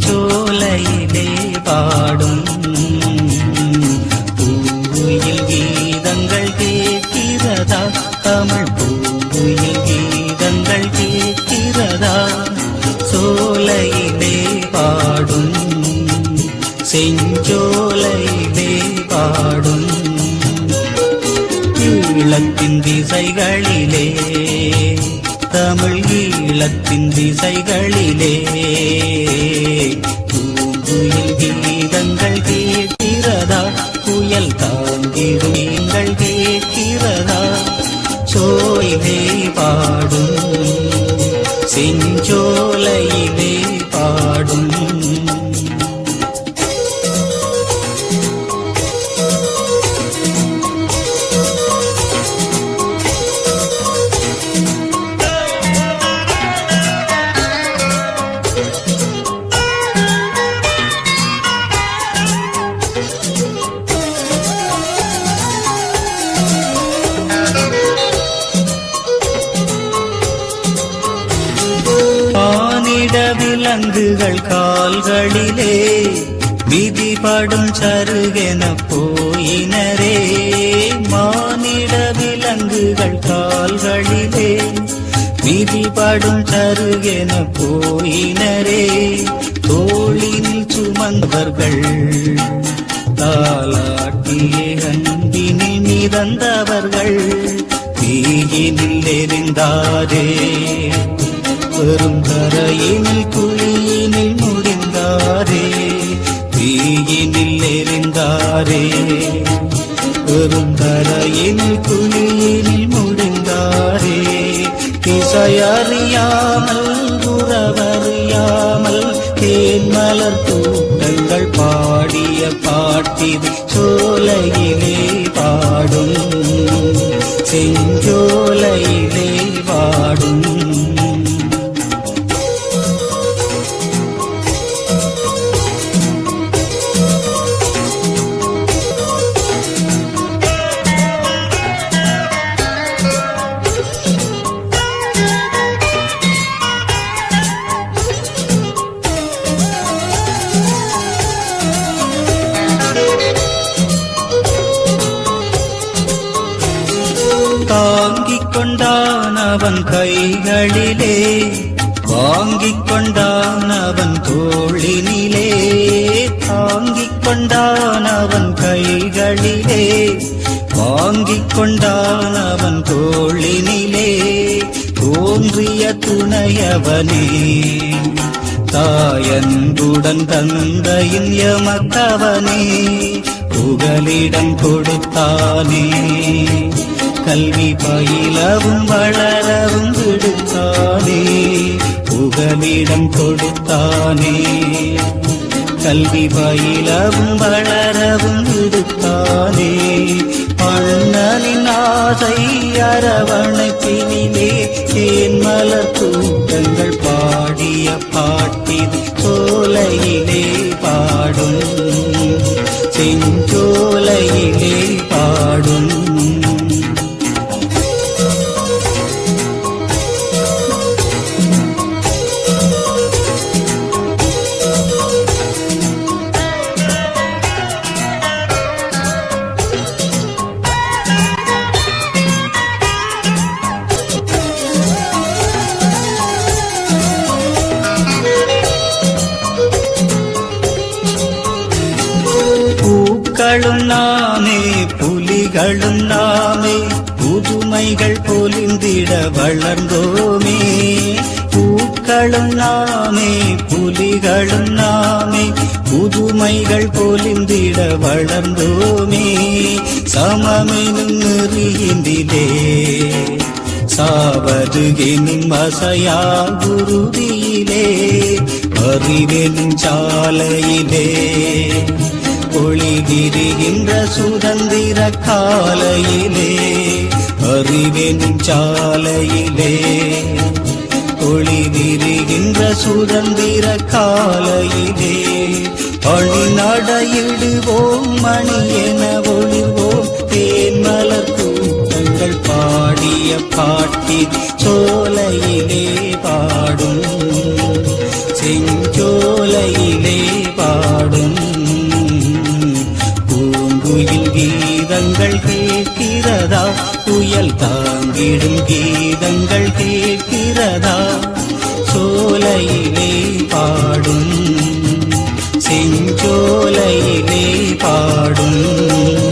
செஞ்சோலையிலே பாடும். பூங்குயில் கீதங்கள் கேட்கிறதா? தமிழ் பூங்குயில் கீதங்கள் கேட்கிறதா? சோலையிலே பாடும். செஞ்சோலையிலே பாடும். ஈழத்தின் திசைகளிலே தமிழ் ஈழத்தின் திசைகளிலே. பூங்குயில் கீதங்கள் கேட்கிறதா புயல் தான் விலங்குகள் கால்களிலே விதிபடும் சருகென போயினரே. மானிட விலங்குகள் கால்களிலே விதிபடும் சருகென போயினரே. தோளில் சுமந்தவர்கள் தாலாட்டியே அன்பினில் மிதந்தவர்கள் தீயினில் எரிந்தாரே. பெரும் தரையினில் குழியினில் முடிந்தாரே தீயினில் எரிந்தாரே. பெரும் தரையினில் குழியினில் முடிந்தாரே திசையறியாமல் உறவறியாமல் தேன்மலர் கூட்டங்கள் பாடிய பாட்டிது சோலையிலே பாடும். செஞ்சோலையிலே அவன் கைகளிலே வாங்கிக் கொண்டான் அவன் தோளினிலே தாங்கிக் கொண்டான் அவன் கைகளிலே வாங்கிக் கொண்டான் அவன் தோளினிலே தோன்றிய துணையவனே. தாயன்புடன் தந்தையின் யமத்தவனே புகலிடம் கொடுத்தானே. கல்வி பயிலவும் வளரவும் விடுத்தானே புகலிடம் கொடுத்தானே. கல்வி பயிலவும் வளரவும் விடுத்தானே பண்ணலின் ஆசை அரவணைப்பினிலே தேன்மலர் கூட்டங்கள் பாடிய பாட்டிது புலிகளும் நாமே புலிகளும் நாமே புதுமைகள் பொலிந்திட வளர்ந்தோமே. பூக்களும் நாமே புலிகளும் நாமே புதுமைகள் பொலிந்திட வளர்ந்தோமே. சமமெனும் நெறியினிலே சாவது எனும் அசையா குருதியிலே அறிவெனும் சாலையிலே. ஒளி விரிகின்ற சுதந்திர காலையிலே அறிவின் சாலையிலே. ஒளி விரிகின்ற சுதந்திர காலையிலே அணி நடையிடுவோம் மணி என ஒளிவோம் தேன் மலர் கூட்டங்கள் பாடிய பாட்டி சோலையிலே பாடும் இடும் கீதங்கள் கேட்கிறதா? சோலையிலே பாடும் செஞ்சோலையிலே பாடும்.